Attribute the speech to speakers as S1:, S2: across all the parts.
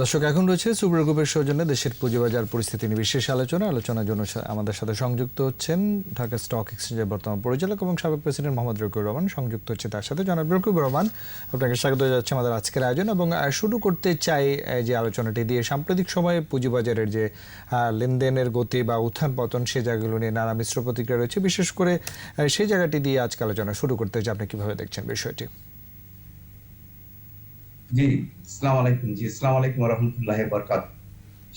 S1: দর্শক, এখন রয়েছে সুব্র গ্রুপের সৌজন্যে দেশের পুঁজিবাজার পরিস্থিতি নিয়ে বিশেষ আলোচনা। আলোচনার জন্য আমাদের সাথে সংযুক্ত হচ্ছেন ঢাকা স্টক এক্সচেঞ্জের বর্তমান পরিচালক এবং সাবেক প্রেসিডেন্ট মোহাম্মদ রকিবুর রহমান। সংযুক্ত হচ্ছে তার সাথে জনাব রকিবুর রহমান। আপনাকে স্বাগত যাচ্ছে আমাদের আজকের আয়োজন এবং শুরু করতে চাই যে আলোচনাটি দিয়ে সাম্প্রতিক সময়ে পুঁজিবাজারের যে লেনদেনের গতি বা উত্থান পতন, সে জায়গাগুলো নিয়ে নানা মিশ্র প্রতিক্রিয়া রয়েছে। বিশেষ করে সেই জায়গাটি দিয়ে আজকে আলোচনা শুরু করতে চাই। আপনি কীভাবে দেখছেন বিষয়টি?
S2: জি, আসসালামু আলাইকুম। জি, আসসালামু আলাইকুম রহমতুল্লাহ বরকাত।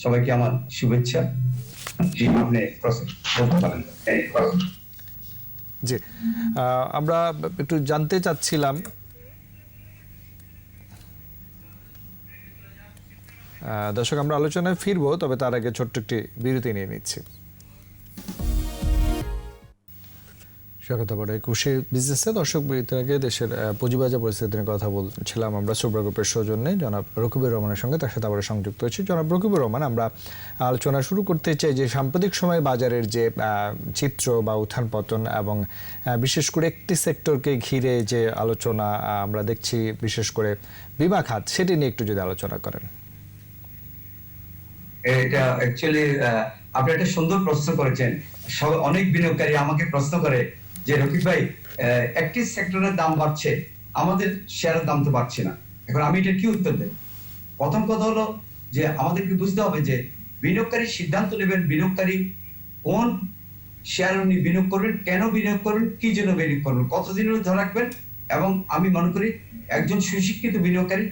S2: সবাইকে আমার শুভেচ্ছা। জি, আপনি
S1: জি আমরা একটু জানতে চাচ্ছিলাম দর্শক, আমরা আলোচনায় ফিরবো, তবে তার আগে ছোট্ট একটি বিরতি নিয়ে নিচ্ছি। একুশে বিজনেসে দর্শক আগে দেশের পুঁজিবাজার কথা বলছিলাম আমরা সুব্রা গ্রুপের সৌজন্যে। জনাব রকিবুর রহমানের সঙ্গে তার সাথে আবার সংযুক্ত হয়েছি। জনাব রকিবুর রহমান, আমরা আলোচনা শুরু করতে চাই যে সাম্প্রতিক সময়ে বাজারের যে চিত্র বা উত্থান পতন এবং বিশেষ করে একটি সেক্টরকে ঘিরে যে আলোচনা আমরা দেখছি, বিশেষ করে বিমা খাত সেটি নিয়ে একটু যদি আলোচনা করেন।
S2: এটা অ্যাকচুয়ালি আপনি একটা সুন্দর প্রশ্ন করেছেন। অনেক বিনিয়োগকারী আমাকে প্রশ্ন করে যে রকিব ভাই একটি সেক্টরের দাম বাড়ছে, আমাদের শেয়ারের দাম তো বাড়ছে না। এখন আমি এটা কি উত্তর দেব? প্রথম কথা হলো যে আমাদেরকে বুঝতে হবে যে বিনিয়োগকারী সিদ্ধান্ত নেবেন, বিনিয়োগকারী কোন শেয়ার উনি বিনিয়োগ করবেন, কেন বিনিয়োগ করবেন, কি জন্য বিনিয়োগ করবেন কতদিনের ধরে রাখবেন, এবং আমি মনে করি একজন সুশিক্ষিত বিনিয়োগকারী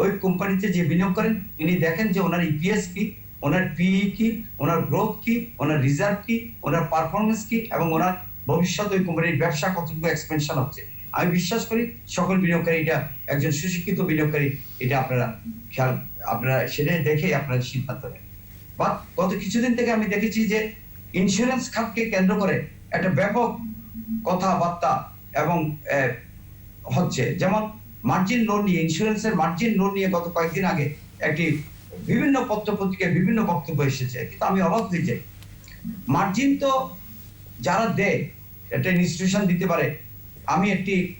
S2: ওই কোম্পানিতে যে বিনিয়োগ করেন তিনি দেখেন যে ওনার ইপিএস কি, ওনার পিই কি, ওনার গ্রোথ কি, ওনার রিজার্ভ কি, ওনার পারফরমেন্স কি, এবং ওনার ভবিষ্যৎ ওই কোম্পানির ব্যবসা কতটুকু এক্সপেনশন হচ্ছে? আমি বিশ্বাস করি সকল বিনিয়োগকারী এটা, একজন সুশিক্ষিত বিনিয়োগকারী এটা আপনারা খেয়াল, আপনারা সেটা দেখে আপনারা সিদ্ধান্ত নেন। বা গত কিছুদিন থেকে আমি দেখেছি যে ইন্স্যুরেন্স খাতকে কেন্দ্র করে একটা ব্যাপক কথাবার্তা এবং হচ্ছে। যেমন মার্জিন লোন নিয়ে ইন্স্যুরেন্সের মার্জিন লোন নিয়ে গত কয়েকদিন আগে একটি বিভিন্ন পত্র পত্রিকায় বিভিন্ন বক্তব্য এসেছে। কিন্তু আমি অবাক হয়ে যাই। মার্জিন তো যারা দেয় একটা ইনস্টিটিউশন দিতে পারে। আমি একটি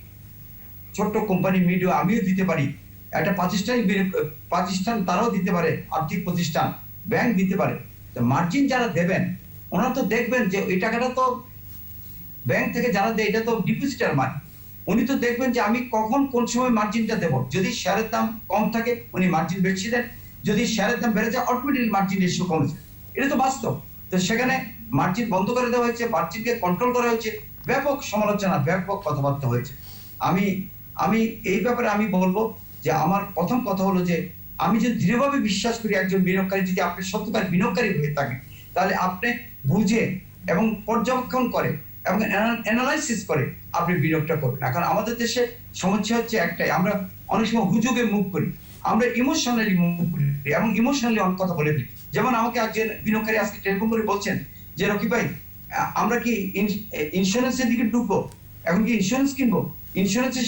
S2: ছোট্ট কোম্পানি মিডিয়া আমিও দিতে পারি। একটা প্রাতিষ্ঠানিক বিনিয়োগ- প্রতিষ্ঠান তারাও দিতে পারে, আর্থিক প্রতিষ্ঠান ব্যাংক দিতে পারে। তো মার্জিন যারা দেবেন, ওনারা তো দেখবেন যে ওই টাকাটা তো ব্যাংক থেকে যারা দেয়, এটা তো ডিপোজিটার মানি উনি তো দেখবেন যে আমি কখন কোন সময় মার্জিনটা দেবো। যদি শেয়ারের দাম কম থাকে, উনি মার্জিন বেশি দেন। যদি শেয়ারের দাম বেড়ে যায় অটোমেটিক মার্জিন রেশিও কমে যায়। এটা তো বাস্তব। তো সেখানে মার্জিন বন্ধ করে দেওয়া হয়েছে, মার্জিনকে কন্ট্রোল করা হয়েছে, ব্যাপক সমালোচনা, ব্যাপক কথাবার্তা হয়েছে। আমি আমি এই ব্যাপারে আমি বলব যে আমার প্রথম কথা হলো যে আমি যদি দৃঢ়ভাবে বিশ্বাস করি একজন বিনিয়োগকারী যদি আপনি সত্যকার বিনিয়োগকারী হয়ে থাকেন, তাহলে আপনি বুঝে এবং পর্যবেক্ষণ করে এবং অ্যানালাইসিস করে আপনি বিনিয়োগটা করবেন। এখন আমাদের দেশে সমস্যা হচ্ছে একটাই, আমরা অনেক সময় হুজুগে মুভ করি, আমরা ইমোশনালি মুভ করি এবং ইমোশনালি অনেক কথা বলে দিই যেমন আমাকে একজন বিনিয়োগকারী আজকে টেলিফোন করে বলছেন যে রকি ভাই আমরা কি দিকে ঢুকবো? এখন কি ইন্স্যুরেন্স কিনবো?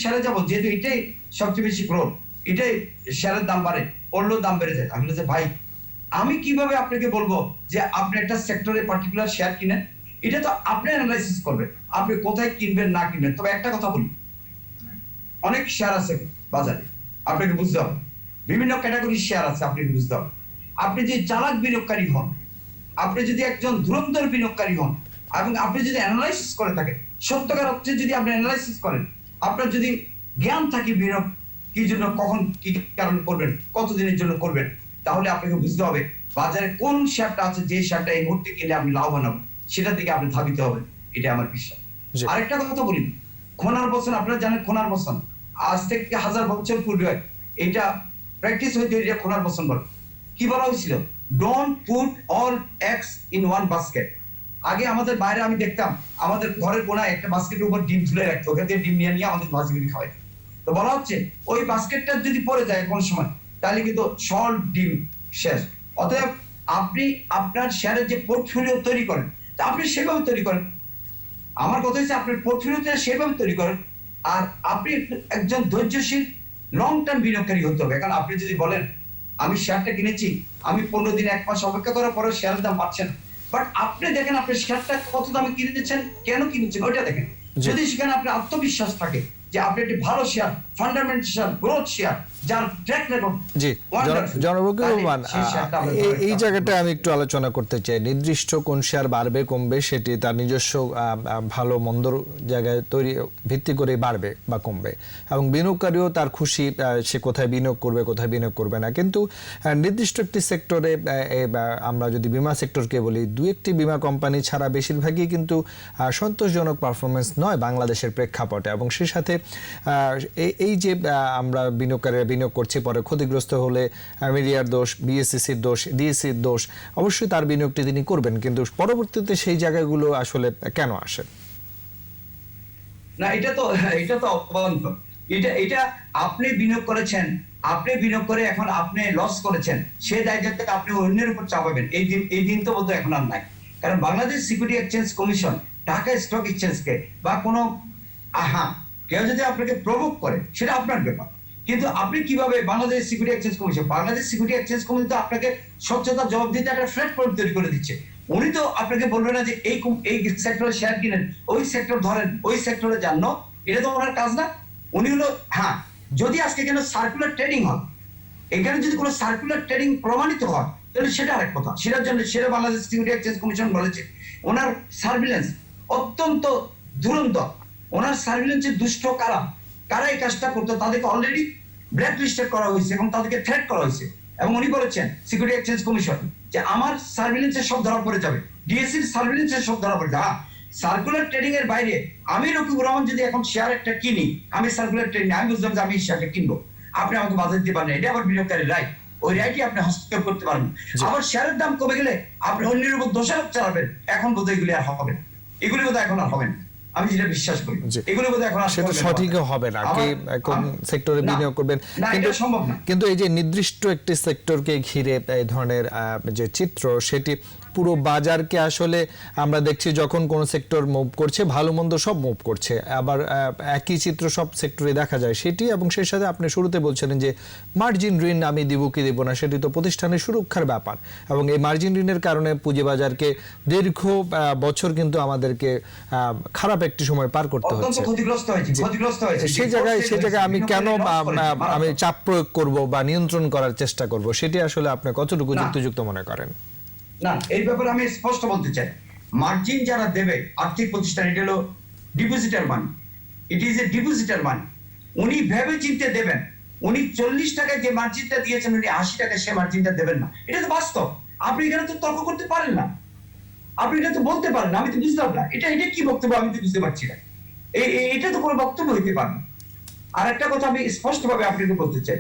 S2: শেয়ারে যাব? যেহেতু এটাই সবচেয়ে বেশি গ্রোথ এটাই শেয়ারের দাম বাড়ে পড়লেও দাম বেড়ে যায়। আমি বলছি, ভাই, আমি কীভাবে আপনাকে বলব যে আপনি একটা সেক্টরে পার্টিকুলার শেয়ার কিনেন? এটা তো আপনি অ্যানালাইসিস করবেন, আপনি কোথায় কিনবেন, না কিনবেন। তবে একটা কথা বলি, অনেক শেয়ার আছে বাজারে, আপনাকে বুঝতে হবে। বিভিন্ন ক্যাটাগরির শেয়ার আছে আপনাকে বুঝতে হবে। আপনি যে চালাক বিনিয়োগকারী হন আপনি যদি একজন ধুরন্ধর বিনিয়োগকারী হন এবং আপনি যদি অ্যানালাইসিস করে থাকেন সত্যকার অর্থে যদি আপনি অ্যানালাইসিস করেন আপনার যদি জ্ঞান থাকে বিনিয়োগ কি জন্য কখন কি কারণে করবেন কতদিনের জন্য করবেন তাহলে আপনাকে বুঝতে হবে বাজারে কোন শেয়ারটা আছে যে শেয়ারটা এই মুহূর্তে কিনলে আপনি লাভবান হবেন সেটার দিকে আপনি ধাবিত হবেন এটা আমার বিশ্বাস। আরেকটা কথা বলি খোনার বসন আপনারা জানেন খোনার বসন আজ থেকে হাজার বছর পূর্বে এটা প্র্যাকটিস হইতে এটা খোনার বসন বলে। কি বলা হয়েছিল? Don't put all eggs in one basket আগে আমাদের বাইরে আমি দেখতাম, আমাদের ঘরের কোনায় একটা বাস্কেটের উপর ডিম ঝুলে রাখতো। ওখান থেকে ডিম নিয়ে নিয়ে আমাদের করে খাওয়াই তো বলা হচ্ছে, ওই বাস্কেটটা যদি পড়ে যায় কোন সময়, তাহলে কিন্তু সল ডিম শেষ। অতএব আপনি আপনার শেয়ারের যে পোর্টফোলিও তৈরি করেন, তা আপনি সেভাবে তৈরি করেন। আমার কথা হচ্ছে আপনার পোর্টফোলিওটা সেভাবে তৈরি করেন। আর আপনি একজন ধৈর্যশীল লং টার্ম বিনিয়োগকারী হতে হবে। কারণ আপনি যদি বলেন আমি শেয়ারটা কিনেছি আমি পনেরো দিন এক মাস অপেক্ষা করার পরে শেয়ারের দাম পাচ্ছেন বাট আপনি দেখেন আপনি শেয়ারটা কত দামে কিনে দিচ্ছেন কেন কিনেছেন ওইটা দেখেন। যদি সেখানে আপনার আত্মবিশ্বাস থাকে যে আপনি একটি ভালো share fundamental share growth share যার ট্র্যাক রেকর্ড
S1: জি জনবকে রহমান এই- জায়গাটা আমি একটু আলোচনা করতে চাই। নির্দিষ্ট কোন শেয়ার বাড়বে কমবে সেটি তার নিজস্ব ভালো মন্দর জায়গায় তৈরি ভিত্তি করে বাড়বে বা কমবে। এবং বিনিয়োগকারীও তার খুশি সে কোথায় বিনিয়োগ করবে কোথায় বিনিয়োগ করবে না। কিন্তু নির্দিষ্ট একটি সেক্টরে আমরা যদি বিমা সেক্টরকে বলি দু একটি বিমা কোম্পানি ছাড়া বেশিরভাগই কিন্তু সন্তোষজনক পারফরমেন্স নয় বাংলাদেশের প্রেক্ষাপটে। এবং সেই সাথে আহ, এই- এই যে আমরা বিনিয়োগকারীরা বিনিয়োগ করছি, পরে ক্ষতিগ্রস্ত হলে মিডিয়ার দোষ বিএসসিসির দোষ ডিএসসির দোষ, অবশ্যই তার বিনিয়োগটি তিনি করবেন, কিন্তু পরবর্তীতে সেই জায়গাগুলো আসলে কেন আসে?
S2: না, এটা তো এটা তো অবান্তর। এটা এটা আপনি বিনিয়োগ করেছেন, আপনি বিনিয়োগ করে এখন আপনি লস করেছেন, সে দায়িত্বটা আপনি অন্যের উপর চাপাবেন। এই দিন এই দিন তো বোধহয় এখন আর নাই। কারণ Bangladesh security exchange commission Dhaka stock এক্সচেঞ্জকে বা কোনো, আহা, কেউ যদি আপনাকে প্রভোগ করে, সেটা আপনার ব্যাপার। কিন্তু আপনি কীভাবে Bangladesh security exchange commission Bangladesh security exchange commission তো আপনাকে স্বচ্ছতা জবাব দিতে একটা প্ল্যাটফর্ম তৈরি করে দিচ্ছে। উনি তো আপনাকে বলবে না যে এই এই সেক্টরে শেয়ার কিনেন, ওই সেক্টর ধরেন, ওই সেক্টরে যান। এটা তো ওনার কাজ না। উনি হলো হ্যাঁ যদি আজকে কেন সার্কুলার ট্রেডিং হয়, এখানে যদি কোনো সার্কুলার ট্রেডিং প্রমাণিত হয়, তাহলে সেটা আরেক কথা। সেটার জন্য সেটা বাংলাদেশ সিকিউরিটি এক্সচেঞ্জ কমিশন বলেছে। ওনার সার্ভিলেন্স অত্যন্ত দুরন্ত। ওনার সার্ভিলেন্সের দুষ্ট কারা? কারা এই কাজটা করতো? তাদেরকে অলরেডি ব্ল্যাক লিস্টেড করা হয়েছে এবং তাদেরকে থ্রেট করা হয়েছে। এবং উনি বলেছেন সিকিউরিটি এক্সচেঞ্জ কমিশন যে আমার সার্ভিলেন্সের সব ধরা পড়ে যাবে। ডিএসসির সার্ভিলেন্সের সব ধরা পড়ে যাবে। সার্কুলার ট্রেডিং এর বাইরে আমি রকিবুর রহমান যদি এখন শেয়ার একটা কিনি আমি সার্কুলার ট্রেডিং আমি বুঝলাম যে আমি এই শেয়ারটা কিনবো। আপনি আমাকে বাজার দিতে পারেন এটা আবার বিনিয়োগকারী রাইট ওই রাইটই আপনি হস্তক্ষেপ করতে পারেন আবার শেয়ারের দাম কমে গেলে আপনি অন্যের উপর দোষারোপ চালাবেন। এখন বোধহয় এগুলি আর হবে না। এগুলি বোধহয় এখন আর হবে না। আমি যেটা বিশ্বাস করি। এগুলো বোধহয় এখন
S1: সেটা সঠিক হবে না কে কোন সেক্টরে বিনিয়োগ করবেন।
S2: কিন্তু সম্ভব না।
S1: কিন্তু এই যে নির্দিষ্ট একটি সেক্টরকে ঘিরে এই ধরনের আহ, যে চিত্র সেটি পুরো বাজারকে আসলে আমরা দেখছি যখন কোন সেক্টর মুভ করছে ভালো মন্দ সব মুভ করছে। আবার একই চিত্র সব সেক্টরে দেখা যায়। সেটি এবং সেই সাথে আপনি শুরুতে বলছিলেন যে মার্জিন ঋণ আমি দিব কি দিব না সেটি তো প্রতিষ্ঠানের সুরক্ষার ব্যাপার। এবং এই মার্জিন ঋণের কারণে পুঁজিবাজারকে দীর্ঘ বছর কিন্তু আমাদেরকে আহ, খারাপ একটি সময় পার করতে হচ্ছে। সেই জায়গায় সেই জায়গায় আমি কেন আমি চাপ প্রয়োগ করব বা নিয়ন্ত্রণ করার চেষ্টা করব সেটি আসলে আপনি কতটুকু যুক্তিযুক্ত মনে করেন?
S2: না, এই ব্যাপারে আমি স্পষ্ট বলতে চাই। মার্জিন যারা দেবে, আর্থিক প্রতিষ্ঠান, এটা হলো depositor money it is a depositor money উনি ভেবে চিন্তে দেবেন। উনি চল্লিশ টাকায় যে মার্জিনটা দিয়েছেন, উনি আশি টাকায় সে মার্জিনটা দেবেন না। এটা তো বাস্তব। আপনি এখানে তো তর্ক করতে পারেন না। আপনি এটা তো বলতে পারেন না, আমি তো বুঝলাম না। এটা এটা কি বক্তব্য? আমি তো বুঝতে পারছি না। এটা তো কোনো বক্তব্য হইতে পারে না। আর একটা কথা আমি স্পষ্টভাবে আপনাকে বলতে চাই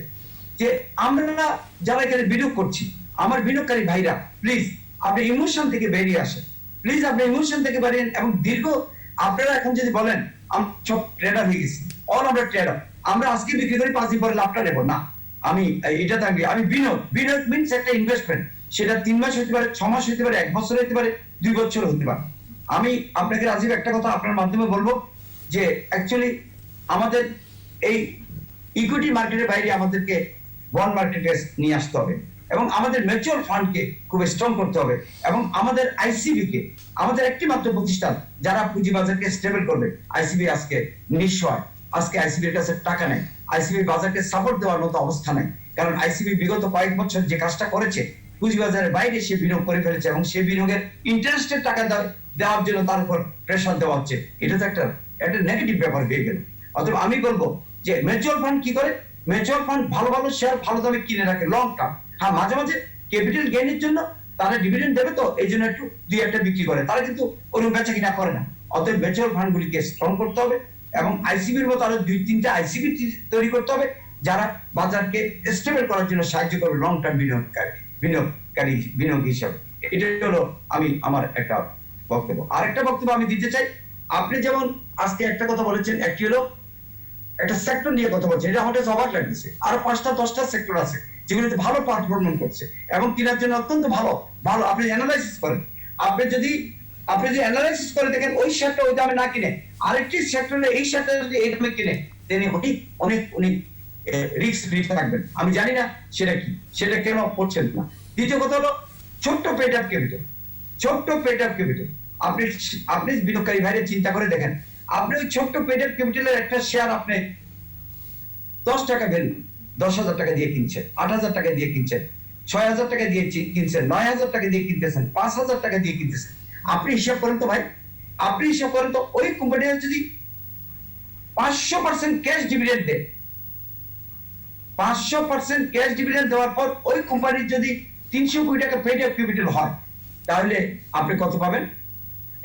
S2: যে, আমরা যারা এখানে বিনিয়োগ করছি, আমার বিনিয়োগকারী ভাইরা প্লিজ আপনি ইমোশন থেকে বেরিয়ে আসেন। প্লিজ আপনি ইমোশন থেকে বেরিয়ে এবং দীর্ঘ আপনারা এখন যদি বলেন সব ট্রেডার হয়ে গেছি। অল আমরা ট্রেডার আমরা আজকে বিক্রি করি, পাঁচ দিন পরে লাভটা নেব। না। আমি এটা থাকবে আমি বিনিয়োগ বিনিয়োগ মিনস একটা ইনভেস্টমেন্ট সেটা তিন মাস হতে পারে, ছ মাস হতে পারে, এক বছর হতে পারে, দুই বছর হতে পারে। আমি আপনাকে রাজীব একটা কথা আপনার মাধ্যমে বলব যে অ্যাকচুয়ালি আমাদের এই ইকুইটি মার্কেটের বাইরে আমাদেরকে বন্ড মার্কেটে নিয়ে আসতে হবে। এবং আমাদের মিউচুয়াল ফান্ডকে খুব স্ট্রং করতে হবে এবং আমাদের আইসিবি কে, আমাদের একটি মাত্র প্রতিষ্ঠান যারা পুঁজিবাজারকে স্টেবল করবে আইসিবি আজকে নিঃস্ব হয়। আজকে আইসিবির কাছে টাকা নেই। আইসিবি বাজারকে সাপোর্ট দেওয়ার মতো অবস্থা নেই। কারণ আইসিবি বিগত কয়েক বছর যে কাজটা করেছে, পুঁজিবাজারের বাইরে সে বিনিয়োগ করে ফেলেছে এবং সেই বিনিয়োগের ইন্টারেস্টের টাকা দেওয়া- দেওয়ার জন্য তার উপর প্রেশার দেওয়া হচ্ছে। এটা তো একটা একটা নেগেটিভ ব্যাপার হয়ে গেল। অতএব আমি বলব যে মিউচুয়াল ফান্ড কি করে? মিউচুয়াল ফান্ড ভালো ভালো শেয়ার ভালো দামে কিনে রাখে লং টার্ম হ্যাঁ মাঝে মাঝে ক্যাপিটাল গেইনের জন্য তারা ডিভিডেন্ড দেবে তো, এই জন্য একটু দুই একটা বিক্রি করে। তারা কিন্তু ওরকম বেচা কিনা করে না। অতএব মিউচুয়াল ফান্ডগুলিকে স্ট্রং করতে হবে এবং আইসিবির মতো আরও দুই তিনটা আইসিবি তৈরি করতে হবে, যারা বাজারকে স্টেবল করার জন্য সাহায্য করবে লং টার্ম বিনিয়োগকারী বিনিয়োগকারী, বিনিয়োগ হিসাবে। এটা হলো আমি, আমার একটা বক্তব্য। আরেকটা বক্তব্য আমি দিতে চাই, আপনি যেমন আজকে একটা কথা বলেছেন, একটি হলো একটা সেক্টর নিয়ে কথা বলছেন, এটা কাছে অবাক লাগছে আরও পাঁচটা, দশটা সেক্টর আছে। যেগুলোতে ভালো পারফরমেন্স করছে। এবং কেনার জন্য অত্যন্ত ভালো। ভালো, আপনি অ্যানালাইসিস করেন। আপনি যদি আপনি যদি অ্যানালাইসিস করে দেখেন, ওই শেয়ারটা ওই দামে না কিনে, আরেকটি সেক্টরে এই শেয়ারটা যদি এই দামে কিনে তিনি অনেক অনেক অনেক রিস্ক নিতে থাকবেন। আমি জানি না সেটা কি, সেটা কেন করছেন না। দ্বিতীয় কথা হলো, ছোট্ট পেট অফ ক্যাপিটাল ছোট্ট পেট অফ ক্যাপিটাল আপনি আপনি বিনিয়োগকারী ভাইরে চিন্তা করে দেখেন। আপনি ওই ছোট্ট পেট অফ ক্যাপিটালের একটা শেয়ার আপনি দশ টাকা ভ্যালু দশ হাজার টাকা দিয়ে কিনছেন, আট হাজার টাকা দিয়ে কিনছেন, ছয় হাজার টাকা দিয়ে কিনছেন, নয় হাজার টাকা দিয়ে কিনতেছেন, পাঁচ হাজার টাকা দিয়ে কিনতেছেন। আপনি হিসাব করেন তো ভাই, আপনি হিসাব করেন তো ওই কোম্পানিটা যদি পাঁচশো পার্সেন্ট ক্যাশ ডিভিডেন্ড দেয় পাঁচশো পার্সেন্ট ক্যাশ ডিভিডেন্ড দেওয়ার পর ওই কোম্পানির যদি তিনশো কোটি টাকা পেড অফ ক্যাপিটাল হয়, তাহলে আপনি কত পাবেন?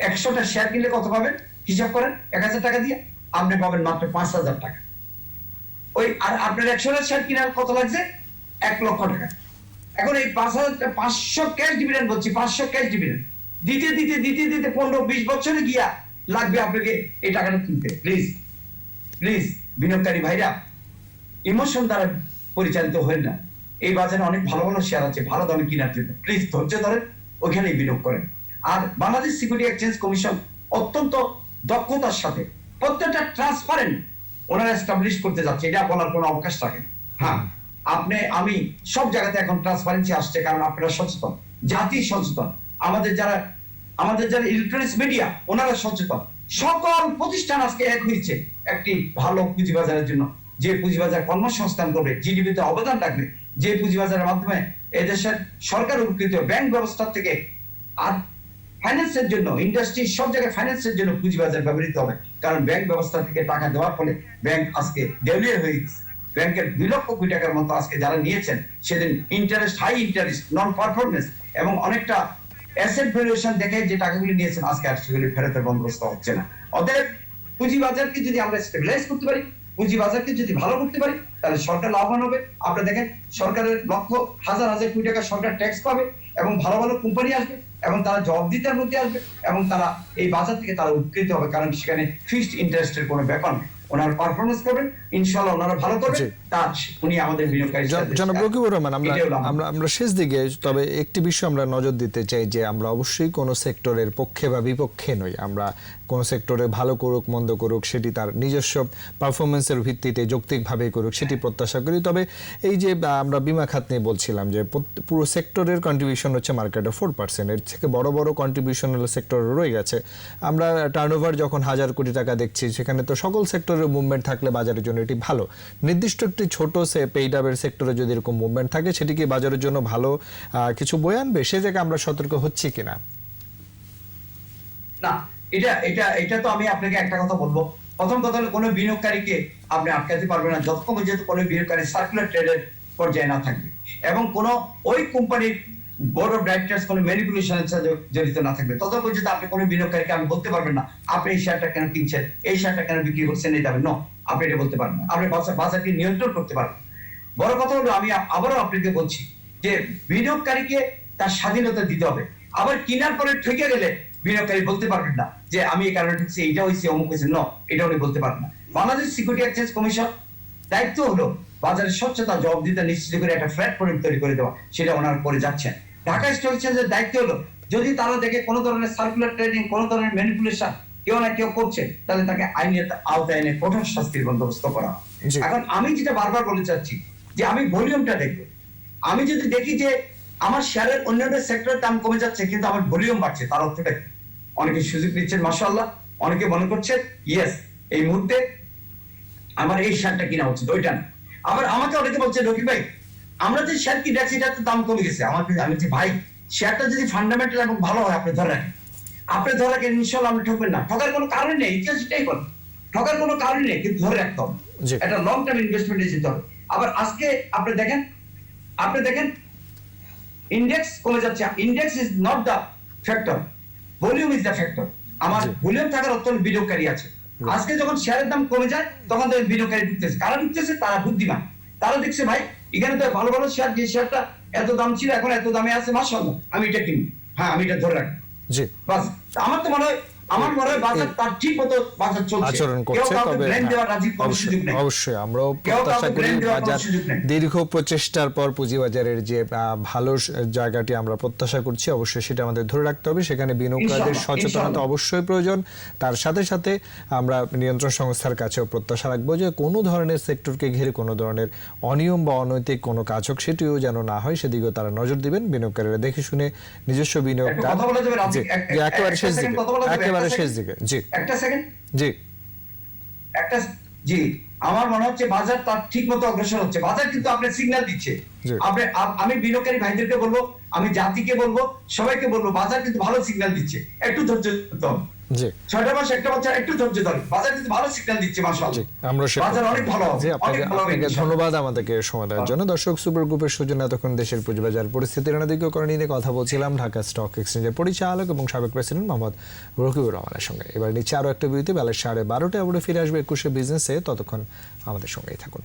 S2: একশোটা শেয়ার কিনলে কত পাবেন? হিসাব করেন, এক হাজার টাকা দিয়ে আপনি পাবেন মাত্র পাঁচ হাজার টাকা। ওই, আর আপনার একশোটা শেয়ার কিনার কত লাগছে? এক লক্ষ টাকা। এখন এই পাঁচ হাজার, পাঁচশো ক্যাশ ডিভিডেন্ড বলছি, পাঁচশো ক্যাশ ডিভিডেন্ড দিতে দিতে দিতে দিতে পনেরো, বিশ বছরে গিয়া লাগবে আপনাকে এই টাকাটা কিনতে। প্লিজ প্লিজ বিনিয়োগকারী ভাইরা ইমোশন দ্বারা পরিচালিত হবেন না। এই বাজারে অনেক ভালো ভালো শেয়ার আছে, ভালো দামে কেনার জন্য। প্লিজ ধৈর্য ধরেন, ওইখানেই বিনিয়োগ করেন। আর বাংলাদেশ সিকিউরিটি এক্সচেঞ্জ কমিশন অত্যন্ত দক্ষতার সাথে প্রত্যেকটা ট্রান্সপারেন্ট ওনারা এস্টাবলিশ করতে যাচ্ছে, এটা বলার কোনো অবকাশ থাকে। হ্যাঁ আপনি, আমি সব জায়গাতে এখন ট্রান্সপারেন্সি আসছে, কারণ আপনারা সচেতন। জাতি সচেতন। আমাদের যারা আমাদের যারা ইলেকট্রনিক্স মিডিয়া ওনারা সচেতন। সকল প্রতিষ্ঠান আজকে এক হয়েছে একটি ভালো পুঁজিবাজারের জন্য। যে পুঁজিবাজার কর্মসংস্থান করবে জিডিপিতে অবদান রাখবে, যে পুঁজিবাজারের মাধ্যমে এদেশের সরকার উপকৃত ব্যাংক ব্যবস্থা থেকে আর ফাইন্যান্সের জন্য ইন্ডাস্ট্রি সব জায়গায় ফাইন্যান্সের জন্য পুঁজিবাজার ব্যবহৃত হবে। কারণ ব্যাংক ব্যবস্থা থেকে টাকা দেওয়ার ফলে ব্যাংক আজকে দেউলিয়া হয়ে গেছে। ব্যাংকের দুই লক্ষ কোটি টাকার মতো আজকে যারা নিয়েছেন, সেদিন interest high interest non performance এবং অনেকটা অ্যাসেট ভ্যালুয়েশন দেখে যে টাকাগুলি নিয়েছেন, আজকে আর সেগুলি ফেরতের বন্দোবস্ত হচ্ছে না। অতএব পুঁজিবাজারকে যদি আমরা স্টেবিলাইজ করতে পারি, পুঁজিবাজারকে যদি ভালো করতে পারি, তাহলে সরকার লাভবান হবে। আপনারা দেখেন, সরকারের লক্ষ হাজার হাজার কোটি টাকা সরকার ট্যাক্স পাবে এবং ভালো ভালো কোম্পানি আসবে। এবং তারা জবাবদিহিতার মধ্যে আসবে এবং তারা এই বাজার থেকে তারা উপকৃত হবে কারণ সেখানে ফিক্সড ইন্টারেস্টের কোনো ব্যাপার নেই ওনারা পারফরমেন্স করবেন ইনশাআল্লাহ ওনারা ভালো করবেন তার উনি আমাদের বিনিয়োগকারী
S1: জনাব রকিবুর রহমান আমরা
S2: এটাই হলো আমার-
S1: আমরা আমরা শেষ দিকে তবে একটি বিষয় আমরা নজর দিতে চাই যে আমরা অবশ্যই কোন সেক্টরের পক্ষে বা বিপক্ষে নই। আমরা কোন সেক্টরে ভালো করুক, মন্দ করুক, সেটি তার নিজস্ব পারফরমেন্সের ভিত্তিতে যৌক্তিকভাবে করুক, সেটি প্রত্যাশা করি। তবে এই যে আমরা বিমা খাত নিয়ে বলছিলাম যে পুরো সেক্টরের কন্ট্রিবিউশন হচ্ছে মার্কেটে ফোর পার্সেন্ট এর থেকে বড় বড় কন্ট্রিবিউশন সেক্টর রয়ে গেছে। আমরা টার্নওভার যখন হাজার কোটি টাকা দেখছি, সেখানে তো সকল সেক্টরের মুভমেন্ট থাকলে বাজারের জন্য এটি ভালো। নির্দিষ্ট একটি ছোট সে পেইডাবের সেক্টরে যদি এরকম মুভমেন্ট থাকে, সেটি কি বাজারের জন্য ভালো কিছু বয়ে আনবে? সে জায়গায় আমরা সতর্ক হচ্ছি কিনা?
S2: না। এটা এটা এটা তো আমি আপনাকে একটা কথা বলব। প্রথম কথা হলো, কোনো বিনিয়োগকারীকে আপনি আটকাতে পারবেন না। যতক্ষণ পর্যন্ত কোনো বিনিয়োগকারী সার্কুলার ট্রেডের পর্যায়ে না থাকবে। এবং কোনো ওই কোম্পানির বোর্ড অফ কোনো ম্যানিপুলেশনের সাথে জড়িত না থাকবে। তত পর্যন্ত আপনি কোনো বিনিয়োগকারীকে বলতে পারবেন না। আপনি এই শেয়ারটা কেন কিনছেন? এই শেয়ারটা কেন বিক্রি করছেন? এটা ন আপনি এটা বলতে পারবেন আপনি বাজার, বাজারকে নিয়ন্ত্রণ করতে পারবেন বড় কথা হলো, আমি আবারও আপনাকে বলছি যে বিনিয়োগকারীকে তার স্বাধীনতা দিতে হবে। আবার কেনার পরে ঠেকে গেলে বিনিয়োগকারী বলতে পারবেন না যে আমি এই কারণে ঠকছি এইটা হয়েছে অমুক হয়েছে ন এটা উনি বলতে পারবেন না। বাংলাদেশ সিকিউরিটি এক্সচেঞ্জ কমিশন দায়িত্ব হলো বাজারের স্বচ্ছতা জবাবদিহিতা নিশ্চিত করে একটা ফ্ল্যাট প্ল্যাটফর্ম তৈরি করে দেওয়া সেটা ওনার করে যাচ্ছেন। ঢাকা স্টক এক্সচেঞ্জের দায়িত্ব হলো যদি তারা দেখে কোনো ধরনের সার্কুলার ট্রেডিং কোনো ধরনের ম্যানিপুলেশন কেউ না কেউ করছে তাহলে তাকে আইনের আওতায় এনে কঠোর শাস্তির বন্দোবস্ত করা এখন আমি যেটা বারবার বলে চাচ্ছি যে আমি ভলিউমটা দেখব। আমি যদি দেখি যে আমার শেয়ারের অন্যান্য সেক্টরের দাম কমে যাচ্ছে কিন্তু আমার ভলিউম বাড়ছে তার অর্থটা কি? অনেকে সুযোগ নিচ্ছেন মাসাল্লাহ অনেকে মনে করছেন ইয়েস এই মুহূর্তে আমার এই শেয়ারটা কিনা উচিত ওইটা না। আবার আমাকে অনেকে বলছে রকি ভাই আমরা যে শেয়ার কিনে আছি এটা তো দাম কমে গেছে। আমার আমি বলছি ভাই শেয়ারটা যদি ফান্ডামেন্টাল এবং ভালো হয় আপনি ধরে রাখেন। আপনি ধরে রাখেন ইনশাল্লাহ আপনি ঠকবেন না। ঠকার কোনো কারণ নেই ইতিহাস এটাই বলে। ঠকার কোনো কারণ নেই কিন্তু ধরে রাখতে হবে।
S1: জি।
S2: একটা লং টার্ম ইনভেস্টমেন্টে যেতে হবে। আবার আজকে আপনি দেখেন আপনি দেখেন ইন্ডেক্স কমে যাচ্ছে। Index is not the factor volume is the factor আমার। ভলিউম থাকার অত্যন্ত বিনিয়োগকারী আছে। আজকে যখন শেয়ারের দাম কমে যায় তখন তো বিনিয়োগকারী ঢুকতেছে। কারা ঢুকতেছে? তারা বুদ্ধিমান। তারা দেখছে ভাই এখানে তো ভালো ভালো শেয়ার যে শেয়ারটা এত দাম ছিল এখন এত দামে আছে মাসাল্লাহ আমি এটা কিনি হ্যাঁ আমি এটা ধরে রাখি
S1: জি।
S2: বাস আমার তো মনে হয় আমার মনে হয় বাজার তার ঠিক মতো বাজার চলছে।
S1: আচরণ করছে তবে
S2: blame দেওয়ার রাজি কোনো
S1: অবশ্যই আমরাও প্রত্যাশা করি
S2: blame দেওয়ার কোনো
S1: বাজার দীর্ঘ প্রচেষ্টার পর পুঁজিবাজারের যে ভালো জায়গাটি আমরা প্রত্যাশা করছি অবশ্যই সেটা আমাদের ধরে রাখতে হবে। সেখানে বিনিয়োগকারীদের সচেতনতা অবশ্যই প্রয়োজন। তার সাথে সাথে আমরা নিয়ন্ত্রণ সংস্থার কাছেও প্রত্যাশা রাখব যে কোনো ধরনের সেক্টরকে ঘিরে কোনো ধরনের অনিয়ম বা অনৈতিক কোনো কাজ হোক সেটিও যেন না হয়। সেদিকেও তারা নজর দিবেন। বিনিয়োগকারীরা দেখে শুনে নিজস্ব বিনিয়োগ একেবারে শেষ দিকে
S2: যাবে?
S1: একেবারে
S2: একটা
S1: শেষ দিকে। জি।
S2: একটা সেকেন্ড
S1: জি।
S2: একটা জি। আমার মনে হচ্ছে বাজার তার ঠিক মতো অগ্রসর হচ্ছে। বাজার কিন্তু আপনার সিগন্যাল দিচ্ছে। আপনি আমি বিনিয়োগকারী ভাইদেরকে বলব আমি জাতিকে বলব সবাইকে বলব বাজার কিন্তু ভালো সিগন্যাল দিচ্ছে। একটু ধৈর্য ছয়টা মাস একটা বছর একটু ধৈর্য ধরে বাজার কিন্তু ভালো সিগন্যাল দিচ্ছে
S1: জি আমরা
S2: বাজার অনেক ভালো
S1: জি আপনাকে আপনাকে ধন্যবাদ আমাদেরকে সময় দেওয়ার জন্য। দর্শক সুপার গ্রুপের এতক্ষণ দেশের পুঁজিবাজার নিয়ে কথা বলছিলাম ঢাকা স্টক এক্সচেঞ্জের পরিচালক এবং সাবেক প্রেসিডেন্ট মোহাম্মদ রকিবুর রহমানের সঙ্গে। এবার নিচ্ছে আরও একটা বিরতি বেলা সাড়ে বারোটায় আবার ফিরে আসবে একুশে বিজনেসে ততক্ষণ আমাদের সঙ্গেই থাকুন।